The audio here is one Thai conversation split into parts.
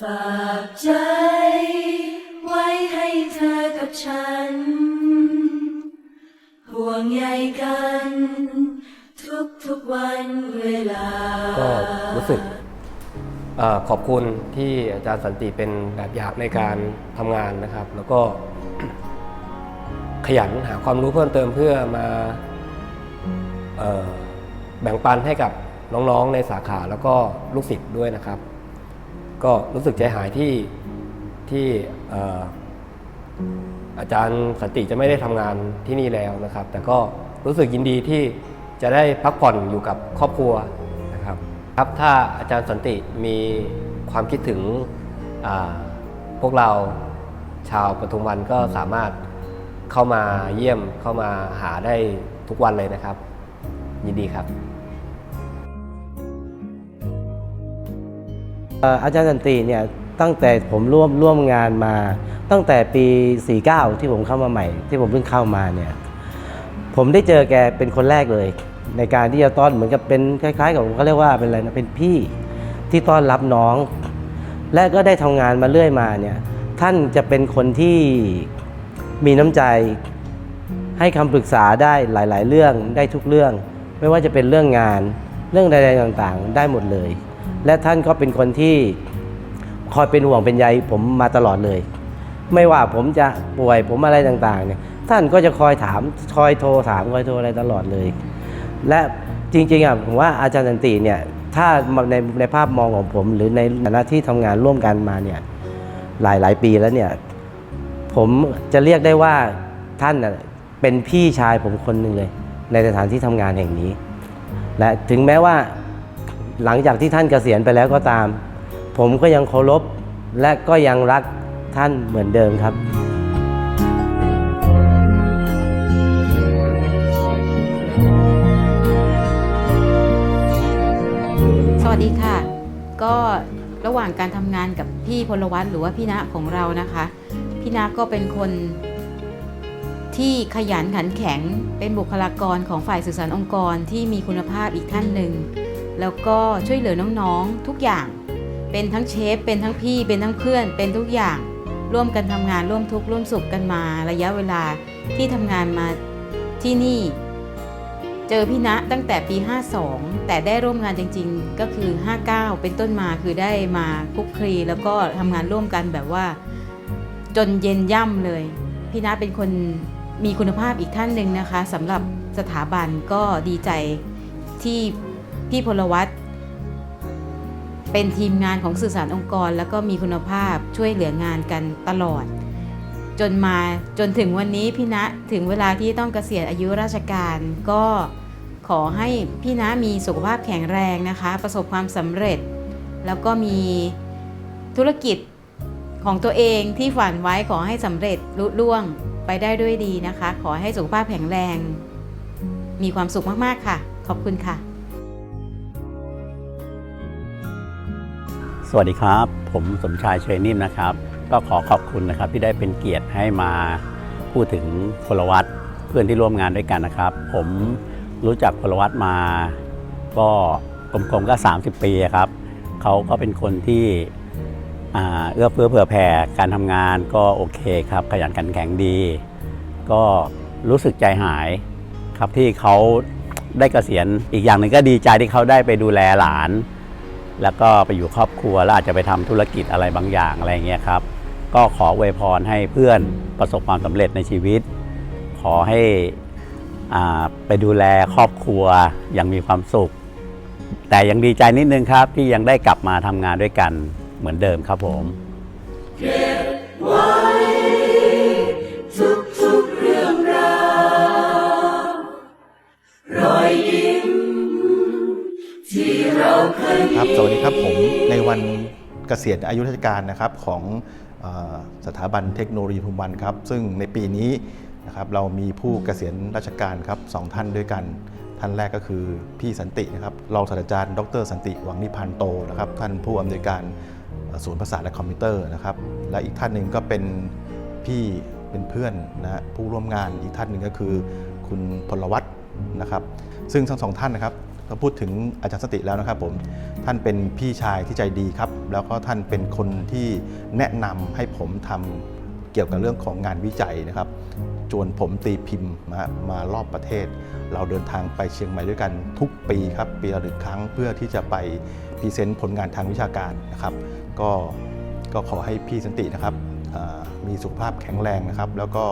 ฝากใจไว้ให้เธอกับฉัน ห่วงใยกัน ทุกทุกวันเวลา ก็รู้สึกเออขอบคุณที่อาจารย์สันติเป็นแบบอย่างในการทำงานนะครับ แล้วก็ ขยันหาความรู้เพิ่มเติมเพื่อมาเอ่อแบ่งปันให้กับน้องๆในสาขาแล้วก็ลูกศิษย์ด้วยนะครับ ก็รู้สึกใจหายที่ที่เอ่อาจารย์สันติจะไม่ได้ทำงานที่นี่แล้วนะครับ แต่ก็รู้สึกยินดีที่จะได้พักผ่อนอยู่กับครอบครัวนะครับครับถ้าอาจารย์สันติมีความคิดถึงพวกเราชาวปทุมวันก็สามารถเข้ามาเยี่ยมเข้ามาหาได้ทุกวันเลยนะครับ ยินดีครับ อาจารย์สันติเนี่ยตั้งแต่ผมร่วมร่วมงานมาตั้งแต่ปี 49 ที่ผมเข้ามาใหม่ ที่ผมเพิ่งเข้ามาเนี่ยผมได้เจอแกเป็นคนแรกเลย ในการที่จะต้อนเหมือนกับเป็นคล้ายๆกับเขาเรียกว่าเป็นอะไรนะเป็นพี่ที่ต้อนรับน้อง และก็ได้ทำงานมาเรื่อยมาเนี่ยท่านจะเป็นคนที่มีน้ำใจให้คำปรึกษาได้หลาย ๆ เรื่องได้ทุกเรื่อง ไม่ว่าจะเป็นเรื่องงานเรื่องใดๆต่างๆ ได้หมดเลย และท่านก็เป็นคนที่คอยเป็นห่วงเป็นใยผมมาตลอดเลย ไม่ว่าผมจะป่วยผมอะไรต่างๆเนี่ยท่านก็จะคอยถามคอยโทรถามคอยโทรอะไรตลอดเลย และจริงๆอะผมว่าอาจารย์สันติเนี่ยถ้าในในภาพมองของผม หรือในฐานะที่ทำงานร่วมกันมาเนี่ยหลายหลายๆปีแล้วเนี่ยผมจะเรียกได้ว่าท่านเป็นพี่ชายผมคนหนึ่งเลย ในสถานที่ทำงานแห่งนี้ และถึงแม้ว่า หลังจากที่ท่านเกษียณไปแล้วก็ตาม ผมก็ยังเคารพและก็ยังรักท่านเหมือนเดิมครับ สวัสดีค่ะ ก็ระหว่างการทำงานกับพี่พลวัตหรือว่าพี่ณของเรานะคะ พี่ณก็เป็นคนที่ขยันขันแข็งเป็นบุคลากรของฝ่ายสื่อสารองค์กรที่มีคุณภาพอีกท่านหนึ่ง แล้วก็ช่วยเหลือน้องๆทุกอย่าง เป็นทั้งเชฟ เป็นทั้งพี่ เป็นทั้งเพื่อน เป็นทุกอย่าง ร่วมกันทำงานร่วมทุกข์ร่วมสุขกันมาระยะเวลาที่ทำงานมาที่นี่ เจอพี่ณตั้งแต่ปี 52 แต่ได้ร่วมงานจริง ๆ ก็คือ 59 เป็นต้นมาคือได้มาคุกคลีแล้วก็ทำงานร่วมกันแบบว่า จนเย็นย่ำเลย พี่ณเป็นคนมีคุณภาพอีกท่านหนึ่งนะคะสำหรับสถาบันก็ดีใจที่ พี่พลวัตเป็นทีมงานของสื่อสารองค์กร แล้วก็มีคุณภาพช่วยเหลืองานกันตลอด จนมาจนถึงวันนี้พี่ณถึงเวลาที่ต้องเกษียณอายุราชการ ก็ขอให้พี่ณมีสุขภาพแข็งแรงนะคะ ประสบความสำเร็จ แล้วก็มีธุรกิจของตัวเองที่ฝันไว้ขอให้สำเร็จลุล่วงไปได้ด้วยดีนะคะ ขอให้สุขภาพแข็งแรง มีความสุขมาก ๆ ค่ะ ขอบคุณค่ะ สวัสดีครับ ผมสมชายเชยนิ่มนะครับ ก็ขอขอบคุณนะครับที่ได้เป็นเกียรติให้มาพูดถึงพลวัตเพื่อนที่ร่วมงานด้วยกันนะครับ ผมรู้จักพลวัตมา ก็กลมๆก็ 30 ปีครับเขาก็เป็นคนที่เอื้อเฟื้อเผื่อแผ่การทำงานก็โอเคครับ ขยันขันแข็งดี ก็รู้สึกใจหายครับที่เขาได้เกษียณอีกอย่างหนึ่งก็ดีใจที่เขาได้ไปดูแลหลาน แล้วก็ไปอยู่ครอบครัวแล้วอาจจะไปทำธุรกิจอะไรบางอย่างอะไรอย่างเงี้ยครับ ก็ขออวยพรให้เพื่อนประสบความสำเร็จในชีวิต ขอให้อ่าไปดูแลครอบครัวอย่างมีความสุข แต่ยังดีใจนิดนึงครับที่ยังได้กลับมาทำงานด้วยกันเหมือนเดิมครับผมทุกทุก ษียณอายุราชการนะครับของสถาบันเทคโนโลยีภูมิวันครับ ซึ่งในปีนี้นะครับเรามีผู้เกษียณราชการครับสองท่านด้วยกัน ท่านแรกก็คือพี่สันตินะครับรองศาสตราจารย์ ดร สันติวังนิพันธ์โตนะครับท่านผู้อำนวยการศูนย์ภาษาและคอมพิวเตอร์นะครับ และอีกท่านหนึ่งก็เป็นพี่เป็นเพื่อนนะฮะผู้ร่วมงานอีกท่านหนึ่งก็คือคุณพลวัตนะครับ ซึ่งทั้งสองท่านนะครับ ถ้าพูดถึงอาจารย์สติแล้วนะครับผมท่านเป็นพี่ชายที่ใจดีครับ แล้วก็ท่านเป็นคนที่แนะนำให้ผมทำเกี่ยวกับเรื่องของงานวิจัยนะครับจวนผมตีพิมพ์มามารอบประเทศ เราเดินทางไปเชียงใหม่ด้วยกันทุกปีครับปีละหนึ่งครั้งเพื่อที่จะไปพรีเซนต์ผลงานทางวิชาการนะครับ ก็ก็ขอให้พี่สันตินะครับมีสุขภาพแข็งแรงนะครับ แล้วก็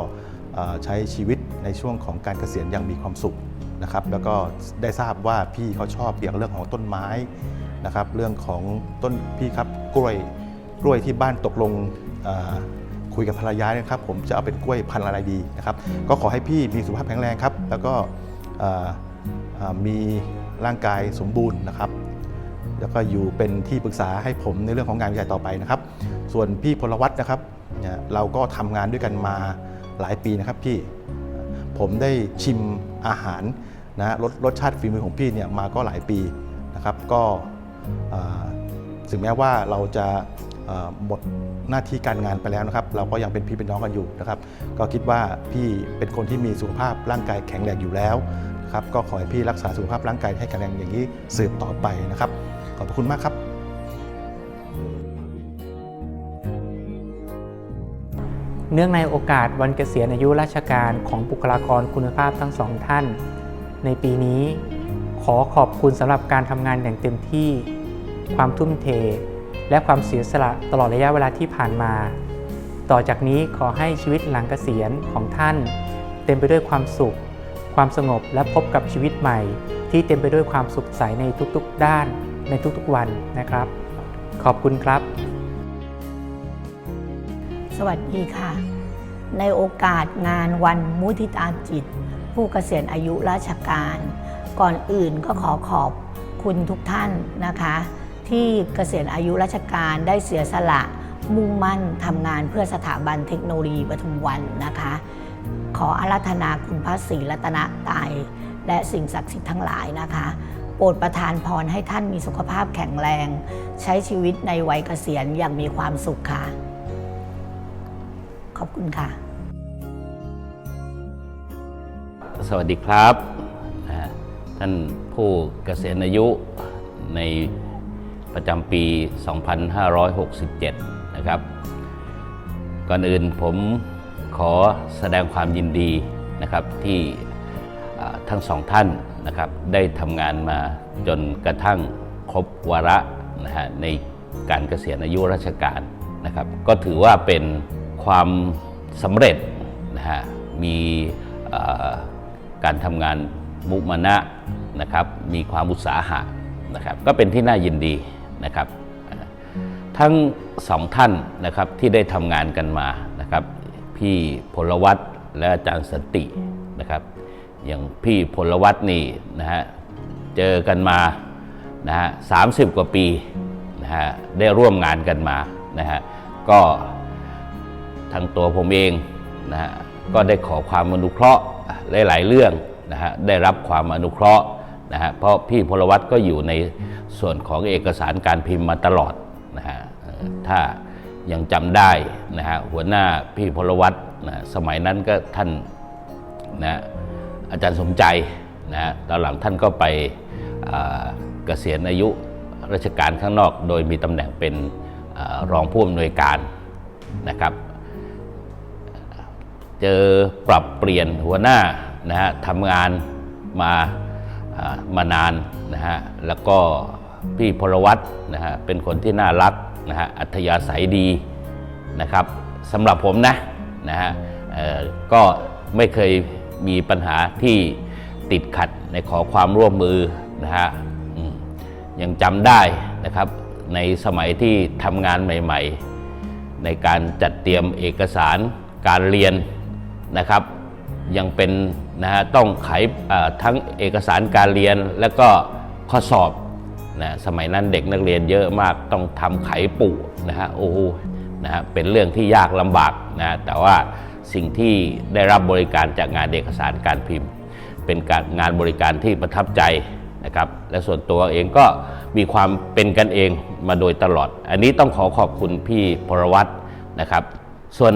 ใช้ชีวิตในช่วงของการเกษียณอย่างมีความสุข นะครับแล้วก็ได้ทราบว่าพี่เขาชอบเกี่ยวกับเรื่องของต้นไม้นะครับเรื่องของต้นพี่ครับกล้วยกล้วยที่บ้านตกลงเอ่อคุยกับภรรยาเนี่ยครับผมจะเอาเป็นกล้วยพันธุ์อะไรดีนะครับก็ขอให้พี่มีสุขภาพแข็งแรงครับ แล้วก็เอ่อเอ่อมีร่างกายสมบูรณ์นะครับ แล้วก็อยู่เป็นที่ปรึกษาให้ผมในเรื่องของงานวิจัยต่อไปนะครับ ส่วนพี่พลวัตนะครับเนี่ยเราก็ทำงานด้วยกันมาหลายปีนะครับพี่ผมได้ชิมอาหาร นะรสรสชาติฝีมือของพี่เนี่ยมาก็หลายปีนะครับก็ถึงแม้ว่าเราจะหมดหน้าที่การงานไปแล้วนะครับ เราก็ยังเป็นพี่เป็นน้องกันอยู่นะครับ ก็คิดว่าพี่เป็นคนที่มีสุขภาพร่างกายแข็งแรงอยู่แล้วนะครับก็ขอให้พี่รักษาสุขภาพร่างกายให้แข็งแรงอย่างนี้สืบต่อไปนะครับ ขอบคุณมากครับ เนื่องในโอกาสวันเกษียณอายุราชการของบุคลากรคุณภาพทั้งสองท่าน ในปีนี้ ขอขอบคุณสำหรับการทำงานอย่างเต็มที่ ความทุ่มเท และความเสียสละตลอดระยะเวลาที่ผ่านมา ต่อจากนี้ขอให้ชีวิตหลังเกษียณของท่าน เต็มไปด้วยความสุข ความสงบและพบกับชีวิตใหม่ ที่เต็มไปด้วยความสุขใสในทุกๆ ด้านในทุกๆวันนะครับ ขอบคุณครับ สวัสดีค่ะ ในโอกาสงานวันมุทิตาจิต ผู้เกษียณอายุราชการ ก่อนอื่นก็ขอขอบคุณทุกท่านนะคะ ที่เกษียณอายุราชการได้เสียสละมุ่งมั่นทำงานเพื่อสถาบันเทคโนโลยีปทุมวันนะคะ ขออาราธนาคุณพระศรีรัตนตรัยและสิ่งศักดิ์สิทธิ์ทั้งหลายนะคะ โปรดประทานพรให้ท่านมีสุขภาพแข็งแรง ใช้ชีวิตในวัยเกษียณอย่างมีความสุขค่ะ ขอบคุณค่ะ สวัสดีครับ ท่านผู้เกษียณอายุในประจำปี 2567 นะครับ ก่อนอื่นผมขอแสดงความยินดีนะครับที่ทั้งสองท่านนะครับได้ทำงานมาจนกระทั่งครบวาระนะฮะในการเกษียณอายุราชการนะครับ ก็ถือว่าเป็นความสำเร็จนะฮะมี การทำงานมุมานะนะครับมีความอุตสาหะนะครับก็เป็นที่น่ายินดีนะครับทั้งสองท่านนะครับที่ได้ทำงานกันมานะครับพี่พลวัตและอาจารย์สันตินะครับอย่างพี่พลวัตนี่นะฮะเจอกันมานะฮะสามสิบกว่าปีนะฮะได้ร่วมงานกันมานะฮะก็ทั้งตัวผมเองนะฮะก็ได้ขอความอนุเคราะห์ หลาย ๆ เรื่องนะฮะได้รับความอนุเคราะห์นะฮะเพราะพี่พลวัตก็อยู่ในส่วนของเอกสารการพิมพ์มาตลอดนะฮะถ้ายังจำได้นะฮะหัวหน้าพี่พลวัตนะสมัยนั้นก็ท่านนะอาจารย์สมใจนะฮะตอนหลังท่านก็ไปเกษียณอายุราชการข้างนอก โดยมีตำแหน่งเป็นอรองผู้อำนวยการนะครับ เจอปรับเปลี่ยนหัวหน้านะฮะทำงานมามานานนะฮะแล้วก็พี่พลวัตนะฮะเป็นคนที่น่ารักนะฮะอัธยาศัยดีนะครับสำหรับผมนะนะฮะก็ไม่เคยมีปัญหาที่ติดขัดในขอความร่วมมือนะฮะยังจำได้นะครับในสมัยที่ทำงานใหม่ ๆ ในการจัดเตรียมเอกสารการเรียน นะครับ ยังเป็นนะฮะต้องไขทั้งเอกสารการเรียนแล้วก็ข้อสอบนะสมัยนั้นเด็กนักเรียนเยอะมากต้องทำไขปู่นะฮะโอ้โหนะฮะเป็นเรื่องที่ยากลำบากนะแต่ว่าสิ่งที่ได้รับบริการจากงานเอกสารการพิมพ์ เป็นการงานบริการที่ประทับใจนะครับและส่วนตัวเองก็มีความเป็นกันเองมาโดยตลอด อันนี้ต้องขอขอบคุณพี่พรวัตรนะครับ ส่วน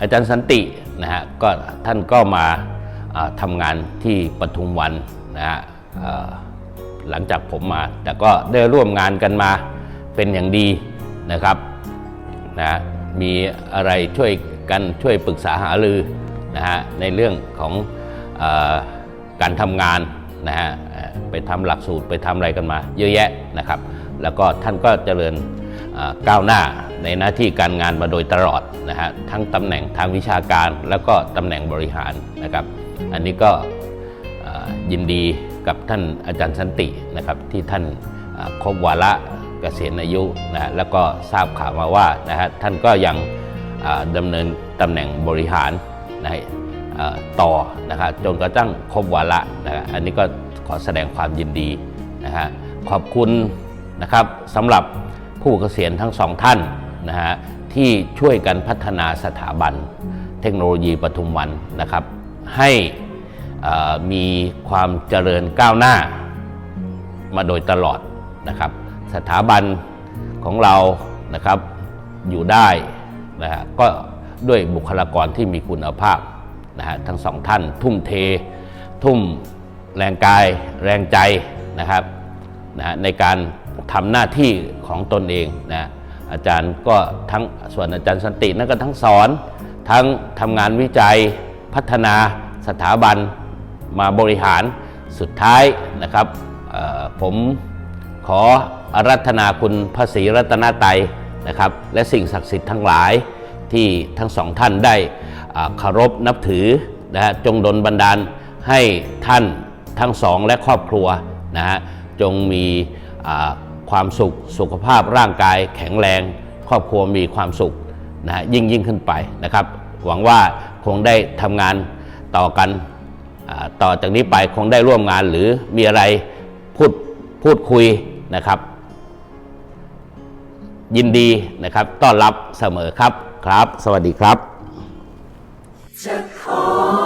อาจารย์สันติ นะฮะก็ท่านก็มาทำงานที่ปทุมวันนะฮะหลังจากผมมา แต่ก็ได้ร่วมงานกันมาเป็นอย่างดีนะครับนะมีอะไรช่วยกันช่วยปรึกษาหารือนะฮะในเรื่องของอการทำงานนะฮะไปทำหลักสูตรไปทำอะไรกันมา เยอะแยะนะครับ แล้วก็ท่านก็เจริญก้าวหน้า ในหน้าที่การงานมาโดยตลอดนะฮะทั้งตำแหน่งทางวิชาการแล้วก็ตำแหน่งบริหารนะครับ อันนี้ก็ยินดีกับท่านอาจารย์สันตินะครับที่ท่านครบวาระเกษียณอายุนะฮะแล้วก็ทราบข่าวมาว่านะฮะท่านก็ยังดำเนินตำแหน่งบริหารนะฮะต่อนะครับจนกระทั่งครบวาระนะฮะอันนี้ก็ขอแสดงความยินดีนะฮะขอบคุณนะครับสำหรับผู้เกษียณทั้งสองท่าน นะฮะที่ช่วยกันพัฒนาสถาบันเทคโนโลยีปทุมวันนะครับ ให้มีความเจริญก้าวหน้ามาโดยตลอดนะครับ สถาบันของเรานะครับอยู่ได้นะฮะก็ด้วยบุคลากรที่มีคุณภาพนะฮะทั้งสองท่านทุ่มเท ทุ่มแรงกายแรงใจนะครับนะในการทำหน้าที่ของตนเองนะ อาจารย์ก็ทั้งส่วนอาจารย์สันตินั่นก็ทั้งสอน ทั้งทำงานวิจัยพัฒนาสถาบันมาบริหารสุดท้ายนะครับผมขออารัธนาคุณพระศรีรัตนตยนะครับ และสิ่งศักดิ์สิทธิ์ทั้งหลายที่ทั้งสองท่านได้เคารพนับถือนะฮะจงดลบันดาลให้ท่านทั้งสองและครอบครัวนะฮะจงมีอ่า ความสุข สุขภาพร่างกายแข็งแรง ครอบครัวมีความสุขนะฮะยิ่งยิ่งขึ้นไปนะครับ หวังว่าคงได้ทำงานต่อกันต่อจากนี้ไปคงได้ร่วมงานหรือมีอะไรพูดพูดคุยนะครับ ยินดีนะครับต้อนรับเสมอครับครับ สวัสดีครับจำตลอ